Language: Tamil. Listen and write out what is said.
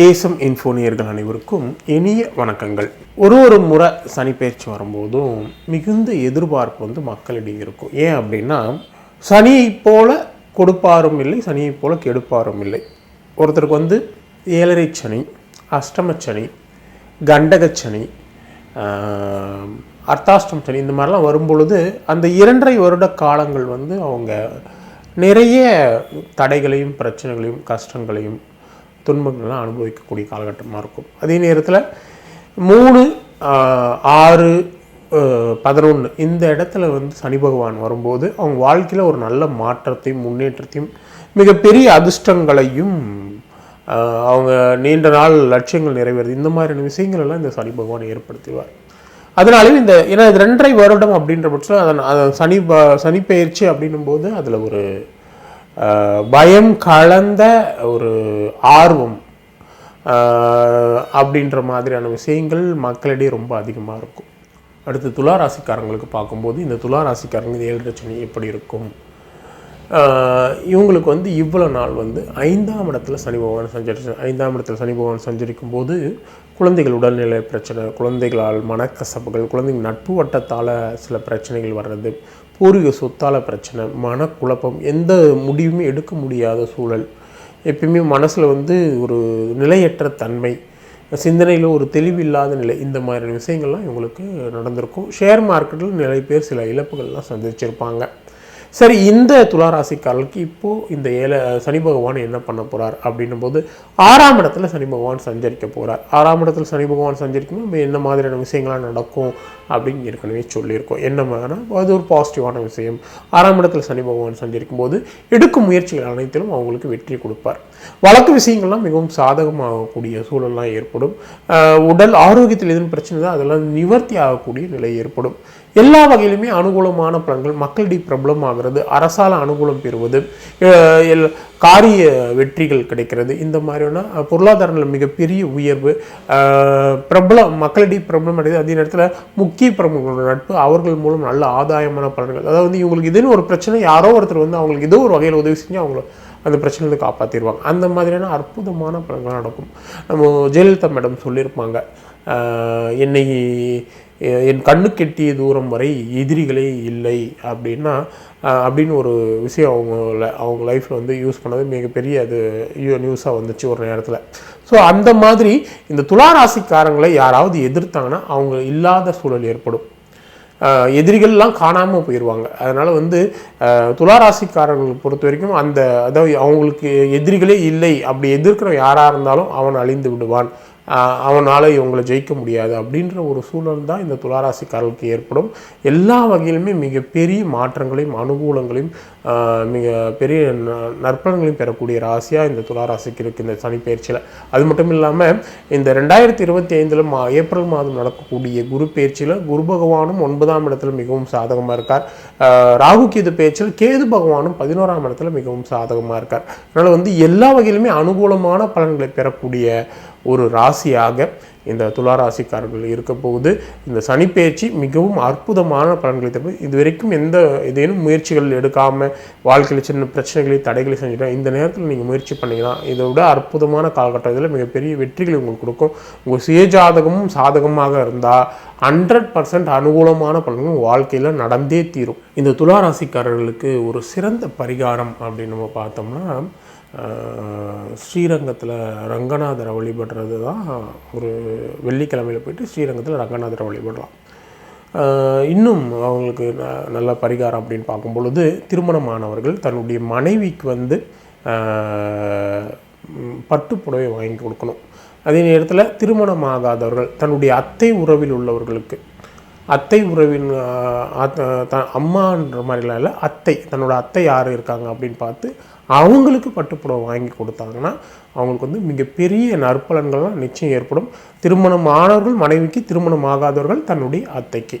ஏசம் இன்ஃபோனியர்கள் அனைவருக்கும் இனிய வணக்கங்கள். ஒரு ஒரு முறை சனி பயிற்சி வரும்போதும் மிகுந்த எதிர்பார்ப்பு வந்து மக்களிடையே இருக்கும். ஏன் அப்படின்னா சனியை போல கொடுப்பாரும் இல்லை சனியை போல கெடுப்பாரும் இல்லை. ஒருத்தருக்கு வந்து ஏழரை சனி அஷ்டமச்சனி கண்டகச்சனி அர்த்தாஷ்டம் சனி இந்த மாதிரிலாம் வரும்பொழுது அந்த இரண்டரை வருட காலங்கள் வந்து அவங்க நிறைய தடைகளையும் பிரச்சனைகளையும் கஷ்டங்களையும் துன்பங்கள்லாம் அனுபவிக்கக்கூடிய காலகட்டமாக இருக்கும். அதே நேரத்தில் மூணு ஆறு பதினொன்று இந்த இடத்துல வந்து சனி பகவான் வரும்போது அவங்க வாழ்க்கையில் ஒரு நல்ல மாற்றத்தையும் முன்னேற்றத்தையும் மிகப்பெரிய அதிர்ஷ்டங்களையும் அவங்க நீண்ட நாள் லட்சியங்கள் நிறைவேறுது. இந்த மாதிரியான விஷயங்கள் எல்லாம் இந்த சனி பகவான் ஏற்படுத்துவார். அதனாலும் இந்த ஏன்னா இது ரெண்டரை வருடம் அப்படின்ற பட்சத்தில் அதன் அதன் சனி ப- சனி பயிற்சி அப்படின்னும் போது அதில் ஒரு பயம் கலந்த ஒரு ஆர்வம் அப்படின்ற மாதிரியான விஷயங்கள் மக்களிடையே ரொம்ப அதிகமாக இருக்கும். அடுத்து துலா ராசிக்காரங்களுக்கு பார்க்கும்போது இந்த துலா ராசிக்காரங்க இந்த ஏழரை சனி எப்படி இருக்கும்? இவங்களுக்கு வந்து இவ்வளோ நாள் வந்து ஐந்தாம் இடத்துல சனி பகவான் சஞ்சரிச்சு ஐந்தாம் இடத்துல சனி பகவான் சஞ்சரிக்கும் போது குழந்தைகள் உடல்நிலை பிரச்சனை குழந்தைகளால் மனக்கசப்புகள் குழந்தைங்க நட்பு வட்டத்தால் சில பிரச்சனைகள் வர்றது பூர்வீக சொத்தால பிரச்சனை மனக்குழப்பம் எந்த முடிவுமே எடுக்க முடியாத சூழல். எப்பயுமே மனசில் வந்து ஒரு நிலையற்ற தன்மை சிந்தனையில் ஒரு தெளிவில்லாத நிலை இந்த மாதிரியான விஷயங்கள்லாம் இவங்களுக்கு நடந்திருக்கும். ஷேர் மார்க்கெட்டில் நிறைய பேர் சில இழப்புகள்லாம் சந்திச்சிருப்பாங்க. சரி இந்த துளாராசிக்காரர்களுக்கு இப்போது இந்த ஏழை சனி பகவான் என்ன பண்ண போகிறார் அப்படின்னும் போது ஆறாம் இடத்துல சனி பகவான் சஞ்சரிக்க போகிறார் ஆறாம் இடத்துல சனி பகவான் சஞ்சரிக்கும் போது என்ன மாதிரியான விஷயங்கள்லாம் நடக்கும் அப்படின்னு ஏற்கனவே சொல்லியிருக்கோம். என்ன மாதிரினா அது ஒரு பாசிட்டிவான விஷயம். ஆறாம் இடத்துல சனி பகவான் சஞ்சரிக்கும் போது எடுக்கும் முயற்சிகள் அனைத்திலும் அவங்களுக்கு வெற்றி கொடுப்பார். வழக்கு விஷயங்கள்லாம் மிகவும் சாதகமாகக்கூடிய சூழல்லாம் ஏற்படும். உடல் ஆரோக்கியத்தில் எதுவும் பிரச்சனை தான் அதெல்லாம் நிவர்த்தி ஆகக்கூடிய நிலை ஏற்படும். எல்லா வகையிலுமே அனுகூலமான பலன்கள் மக்களிடையே பிரபலம் ஆகிறது. அரசால அனுகூலம் பெறுவது எல்- காரிய வெற்றிகள் கிடைக்கிறது. இந்த மாதிரியான பொருளாதார மிகப்பெரிய உயர்வு பிரபலம் மக்களிடையே பிரபலம் அடையுது அதே நேரத்தில் முக்கிய பிரபலங்களோட நட்பு அவர்கள் மூலம் நல்ல ஆதாயமான பலன்கள். அதாவது வந்து இவங்களுக்கு இதுன்னு ஒரு பிரச்சனை யாரோ ஒருத்தர் வந்து அவங்களுக்கு ஏதோ ஒரு வகையில் உதவி செஞ்சு அவங்கள அந்த பிரச்சனையிலேருந்து காப்பாற்றிடுவாங்க அந்த மாதிரியான அற்புதமான பலன்கள் நடக்கும். நம்ம ஜெயலலிதா மேடம் சொல்லியிருப்பாங்க என்னை என் கண்ணு கெட்டிய தூரம் வரை எதிரிகளே இல்லை அப்படின்னா அப்படின்னு ஒரு விஷயம் அவங்க அவங்க லைஃப்பில் வந்து யூஸ் பண்ணது மிகப்பெரிய அது நியூஸாக வந்துச்சு ஒரு நேரத்தில். ஸோ அந்த மாதிரி இந்த துளாராசிக்காரங்களை யாராவது எதிர்த்தாங்கன்னா அவங்க இல்லாத சூழல் ஏற்படும். எதிரிகள்லாம் காணாமல் போயிடுவாங்க அதனால் வந்து ஆஹ் துளாராசிக்காரர்களை பொறுத்த வரைக்கும் அந்த அதாவது அவங்களுக்கு எதிரிகளே இல்லை அப்படி எதிர்க்கிற யாராக இருந்தாலும் அவன் அழிந்து விடுவான். அவனால் இவங்களை ஜெயிக்க முடியாது அப்படின்ற ஒரு சூழல் தான் இந்த துளாராசிக்காரர்களுக்கு ஏற்படும். எல்லா வகையிலுமே மிகப்பெரிய மாற்றங்களையும் அனுகூலங்களையும் மிக பெரிய ந- நற்பலன்களையும் பெறக்கூடிய ராசியாக இந்த துளாராசிக்கு இருக்குது இந்த சனிப்பெயர்ச்சியில் அது மட்டும் இல்லாமல் இந்த ரெண்டாயிரத்தி இருபத்தி ஐந்தில் மா ஏப்ரல் மாதம் நடக்கக்கூடிய குரு பயிற்சியில் குரு பகவானும் ஒன்பதாம் இடத்துல மிகவும் சாதகமாக இருக்கார். ராகு கேது பேச்சில் கேது பகவானும் பதினோராம் இடத்துல மிகவும் சாதகமாக இருக்கார். அதனால் வந்து எல்லா வகையிலுமே அனுகூலமான பலன்களை பெறக்கூடிய ஒரு ராசியாக இந்த துளாராசிக்காரர்கள் இருக்க போகுது. இந்த சனிப்பெயர்ச்சி மிகவும் அற்புதமான பலன்களை தரும் இது வரைக்கும் எந்த இதேனும் முயற்சிகள் எடுக்காமல் வாழ்க்கையில் சின்ன பிரச்சனைகளை தடைகளை செஞ்சுட்டா இந்த நேரத்தில் நீங்கள் முயற்சி பண்ணிக்கலாம் இதை விட அற்புதமான காலகட்டம் இதில் மிகப்பெரிய வெற்றிகளை உங்களுக்கு கொடுக்கும். உங்கள் சுயஜாதகமும் சாதகமாக இருந்தால் ஹண்ட்ரட் பர்சன்ட் அனுகூலமான பலன்கள் வாழ்க்கையில் நடந்தே தீரும். இந்த துலா ராசிக்காரர்களுக்கு ஒரு சிறந்த பரிகாரம் அப்படின்னு நம்ம பார்த்தோம்னா ஸ்ரீரங்கத்தில் ரங்கநாதரை வழிபடுறது தான் ஒரு வெள்ளிக்கிழமையில் போயிட்டு ஸ்ரீரங்கத்தில் ரங்கநாதரை வழிபடலாம். இன்னும் அவங்களுக்கு ந- நல்ல பரிகாரம் அப்படின்னு பார்க்கும் பொழுது திருமணமானவர்கள் தன்னுடைய மனைவிக்கு வந்து பட்டு புடவை வாங்கி கொடுக்கணும். அதே நேரத்தில் திருமணமாகாதவர்கள் தன்னுடைய அத்தை உறவில் உள்ளவர்களுக்கு அத்தை உறவின் த- அம்மான்ற மாதிரிலாம் இல்லை. அத்தை தன்னோட அத்தை யார் இருக்காங்க அப்படின்னு பார்த்து அவங்களுக்கு பட்டுப்புடவை வாங்கி கொடுத்தாங்கன்னா அவங்களுக்கு வந்து மிகப்பெரிய நற்பலன்கள்லாம் நிச்சயம் ஏற்படும். திருமணம் ஆனவர்கள் மனைவிக்கு திருமணம் ஆகாதவர்கள் தன்னுடைய அத்தைக்கு.